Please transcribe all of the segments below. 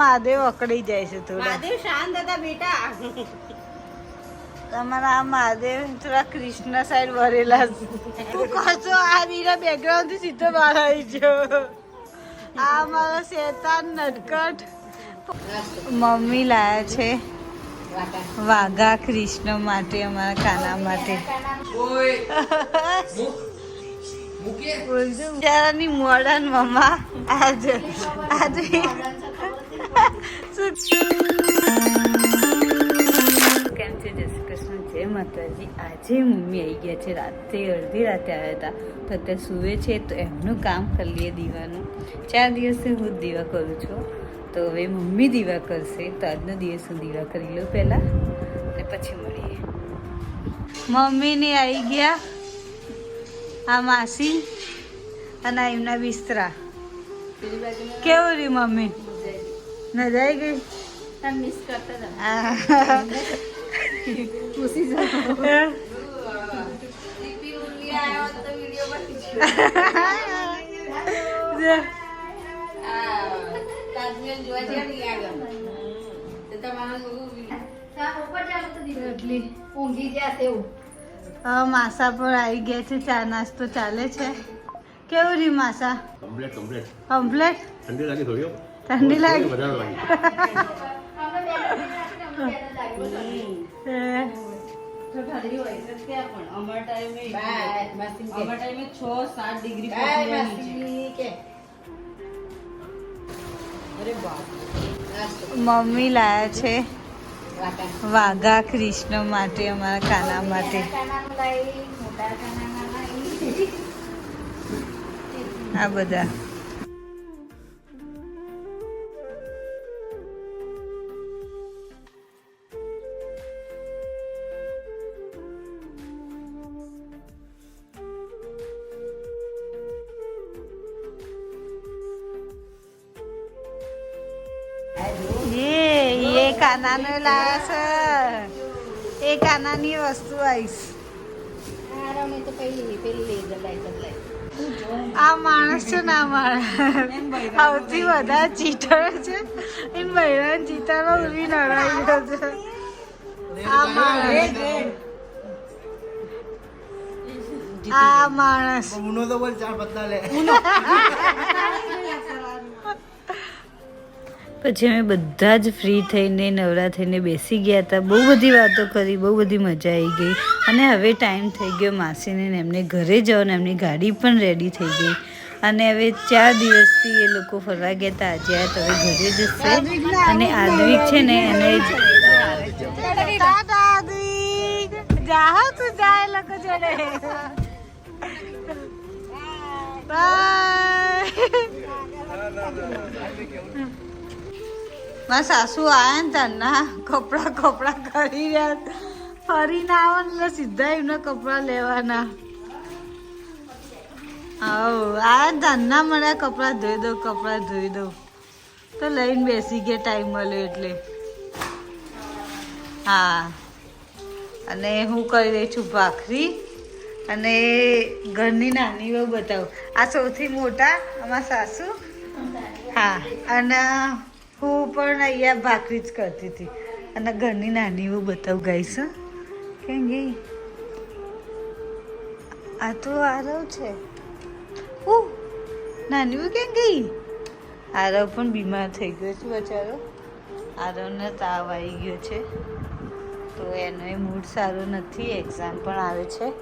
મહાદેવ અકડી જાય છે થોડા. મહાદેવ શાંત હતા બેટા. તમારા આ મહાદેવ થોડા કૃષ્ણ સાઈડ વરેલા છે. તું કશો આ બીના બેકગ્રાઉન્ડથી સીધો બહાર આવી ગયો. આ મારો શેતાન નટકટ. મમ્મી લાયા છે વાઘા કૃષ્ણ માટે અમારા કાના માટે. બોલજો. બિચારાની મોડર્ન મમ્મા. આજે આજે કેમ છે, જય શ્રી કૃષ્ણ. જય માતાજી. આજે મમ્મી આવી ગયા છે રાતે, અડધી રાતે આવ્યા હતા. તો અત્યારે સૂવે છે, તો એમનું કામ કરી લઈએ દીવાનું. ચાર દિવસથી હું દીવા કરું છું. તો હવે મમ્મી દીવા કરશે, તો આજનો દિવસ હું દીવા કરી લઉં પહેલાં. અને પછી મળીએ. મમ્મીને આવી ગયા આ માસી અને એમના બિસ્તરા. કેવું રહ્યું, મમ્મી? મજા આવી ગઈ મિસ કરતા હતા. ખુશી જાઓ જ્યાં માસા પર આવી ગયા છે ચા નાસ્તો ચાલે છે કેવું રહ્યું માસા કમ્પ્લેટ કમ્પ્લેટ કમ્પ્લેટ ઠંડી લાગી થોડી. ઠંડી લાગી. મમ્મી લાયા છે વાઘા કૃષ્ણ માટે અમારા કાના માટે. આ બધા. કાનાને લાયા છે. એ કાનાની વસ્તુ આવીશ આ માણસ છે ના માણસ. સૌથી વધારે ચીટર છે. એ બહેરાન ચીટરો ઊભી નડાઈ ગયો છે. આ માણસ. આ માણસ. ઉનો તો બોલ ચાર પત્તા લે. પછી અમે બધા જ ફ્રી થઈને, નવરા થઈને બેસી ગયા હતા. બહુ બધી વાતો કરી, બહુ બધી મજા આવી ગઈ. અને હવે ટાઈમ થઈ ગયો માસીને એમને ઘરે જવાનું એમની ગાડી પણ રેડી થઈ ગઈ. અને હવે ચાર દિવસથી એ લોકો ફરવા ગયા હતા. આજે આ તો હવે ઘરે જશે. અને આદવિક છે ને એને બાય મારા સાસુ આવ્યા ને તારના કપડાં કપડાં કરી રહ્યા ફરીને આવો ને સીધા એમના કપડાં લેવાના. આવ આ તારના મળ્યા કપડાં ધોઈ દઉં, કપડાં ધોઈ દઉં. તો લઈને બેસી ગયા ટાઈમ મળ્યો એટલે. હા. અને હું કરી રહી છું ભાખરી અને ઘરની નાની બહુ બતાવું. આ સૌથી મોટા અમારા સાસુ? હા. અને હું પણ અહીંયા ભાખરી જ કરતી હતી. અને ઘરની નાની એવું બતાવું ગાઈશ. કેમ ગઈ આ તો આરવ છે. ઓ નાની કેમ ગઈ? આરવ પણ બીમાર થઈ ગયો છે બચારો. આરવને તાવ આવી ગયો છે. તો એનો મૂડ સારો નથી એક્ઝામ પણ આવે છે.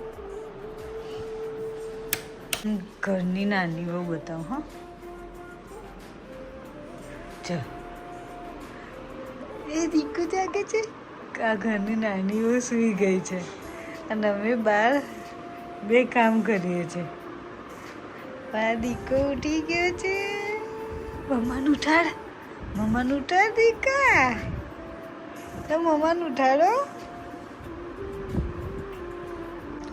ઘરની નાની બહુ બતાવું, હા. જો એ દીકુ જાગે છે? આ ઘરની નાની બહુ સૂઈ ગઈ છે. અને અમે બહાર બે કામ કરીએ છીએ. બા દીકો ઉઠી ગયો છે. મમ્માને ઉઠાડ. મમ્માને ઉઠાડ દીકા તો મમ્માને ઉઠાડો.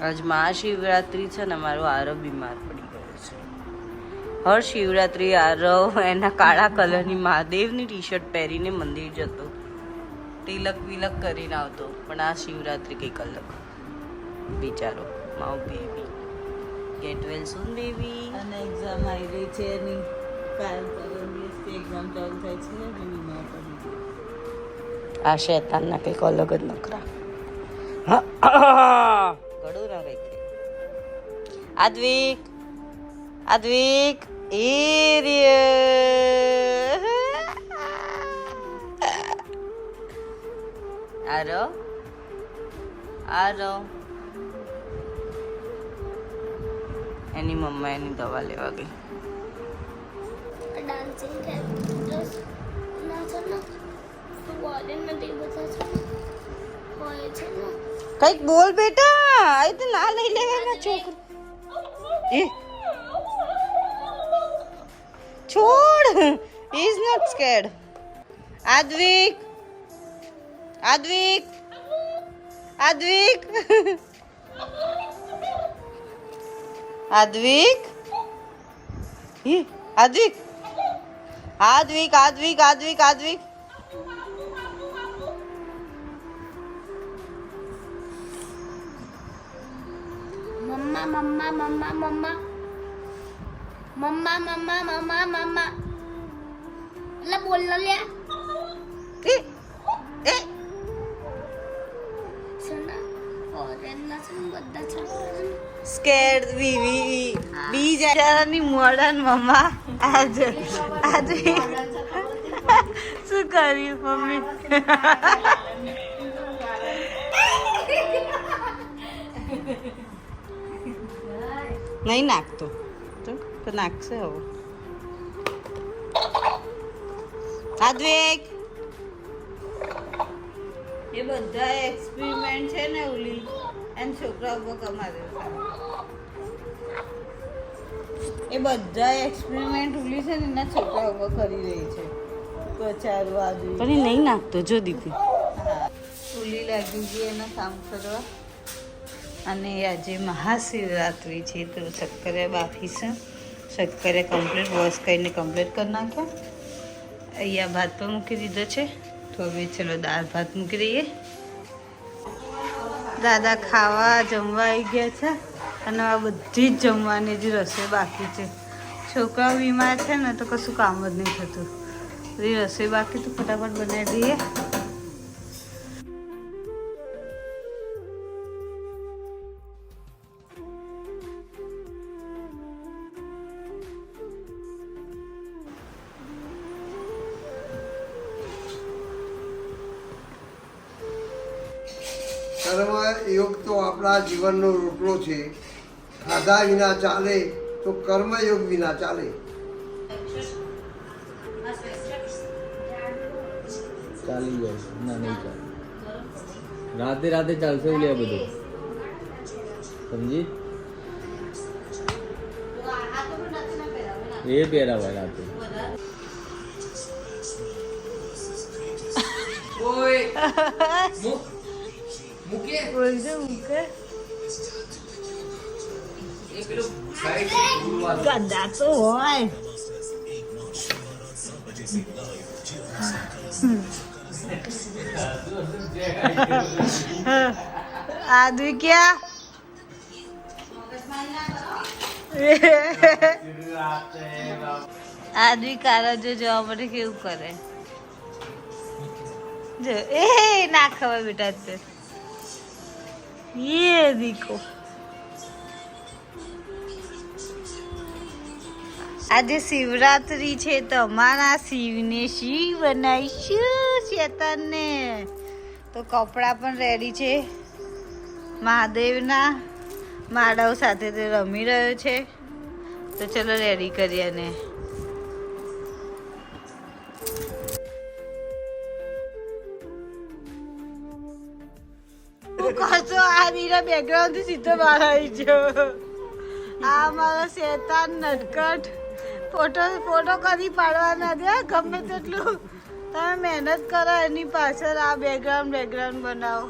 આજ મહાશિવરાત્રિ છે ને, મારો આરવ બીમાર પડી ગયો છે. હર શિવરાત્રિ આરવ એના કાળા કલરની મહાદેવની ટી શર્ટ પહેરીને મંદિર જતો. તિલક વિલક કરીને આવતો. પણ આ શિવરાત્રિ કંઈક અલગ. બિચારો Mau baby. Get well soon baby અને એક્ઝામ આવી રહી છે એની. કાલ પરમ એક્ઝામ ચાલુ થાય છે ને માઉ બીમાર આ શેતાનના કંઈક અલગ જ નખરા. ઘડું ના કંઈક આદ્વિક આદ્વિક એ. આરો આરો એની મમ્મા એની દવા લેવા ગઈ. ડાન્સિંગ કંઈક બોલ બેટા આ તો ના લઈ લે એના છોકરો. એ. છોડ. Is not scared Advik Advik! Advik! Advik! Advik! Advik, Advik, Advik, Advik! Mama, mama, mama, mama. Mama, mama, mama, mama. La bolla, scared વી વી વી. બી જરાની મોડર્ન મમ્મા આજ આજ. શું કર્યું, મમ્મી? નહીં નાખતો. તો નાખશે હવે. આદ્વેક એ બધા એક્સપેરિમેન્ટ છે ને ઓલી એન છોકરા ઉપર કમારે એ બધા એક્સપેરિમેન્ટ ઓલી છે ને એના છોકરા ઉપર કરી રહી છે. બચારું આદુ. પણ એ નહીં નાખતો જો દીદી. ઉલી લાગી ગઈ એના કામ કરવા. અને આજે મહાશિવરાત્રિ છે તો શક્કરે બાફી છે. શક્કરે કમ્પ્લીટ વોશ કરીને કમ્પ્લીટ કરી નાખ્યા. અહીંયા ભાત પણ મૂકી દીધો છે. તો હવે ચલો દાળ ભાત મૂકી દઈએ દાદા ખાવા જમવા આવી ગયા છે અને આ બધી જ જમવાની જે રસોઈ બાકી છે. છોકરાઓ બીમાર છે ને તો કશું કામ જ નહીં થતું. બધી રસોઈ બાકી તો ફટાફટ બનાવી દઈએ. કર્મ યોગ તો આપણા જીવનનો રોટલો છે. ખાધા વિના ચાલે તો કર્મયોગ વિના ચાલે. ચાલી જાય ના નહીં ચાલે. રાતે રાતે ચાલશે એવું લે બધું. સમજી? એ પહેરાવાય રાતે. બોલજો મૂકે. ગંદા તો હોય. આદુ ક્યાં? આદુ કારા જો જોવા માટે કેવું કરે. જો એ ના ખબર બેટા તે ये देखो આજે શિવરાત્રી છે તો અમારા શિવને શિવ બનાવીશું શેતાનને તો કપડાં પણ રેડી છે મહાદેવના માળાઓ સાથે તે રમી રહ્યો છે તો ચલો રેડી કરીએ ને હું કરશો આ બીરા બેકગ્રાઉન્ડથી સીધો બહાર આવી જો આ મારો શેતાન નટકટ ફોટો ફોટો કરી પાડવા ના દે ગમે તેટલું. તમે મહેનત કરો એની પાછળ આ બેકગ્રાઉન્ડ બેકગ્રાઉન્ડ બનાવો.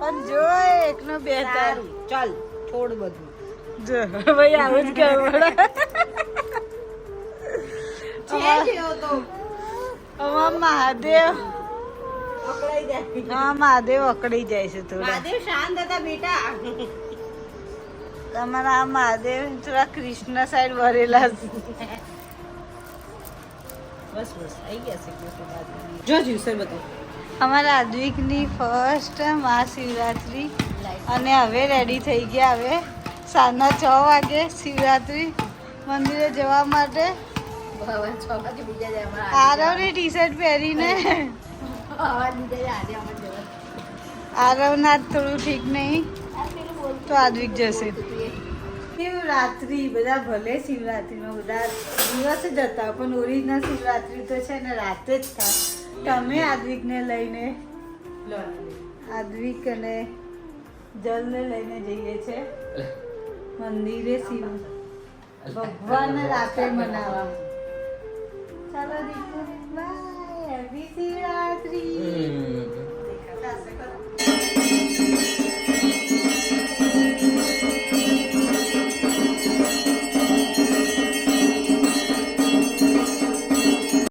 પણ જો એકનો બે તારું ચાલ છોડ બધું. જો ભાઈ આવું જ કહેવું પડે. અમાર મહાદેવ હા મહાદેવ અકળી જાય છે થોડા. મહાદેવ શાંત હતા બેટા. તમારા આ મહાદેવ થોડા કૃષ્ણ સાઈડ ભરેલા છે. બસ બસ આવી ગયા છે જો જ્યુસર બધું અમારા આદ્વિકની ફર્સ્ટ મહાશિવરાત્રિ. અને હવે રેડી થઈ ગયા હવે સાંજના છ વાગે શિવરાત્રિ મંદિરે જવા માટે. આરવની ટી શર્ટ પહેરીને. આવા બીજા જાય આજે અમારે જવા આરવના જ થોડું ઠીક નહીં. તો આદ્વિક જશે. શિવરાત્રિ, બધા ભલે શિવરાત્રિમાં બધા દિવસ જ હતા, પણ ઓરિજિનલ શિવરાત્રિ તો છે ને રાતે જ થાય તમે આદ્વિકને લઈને? આદવિક અને જલને લઈને જઈએ છે. મંદિરે શિવ. ભગવાન રાતે મનાવા ચાલો Busy Radri. Mm.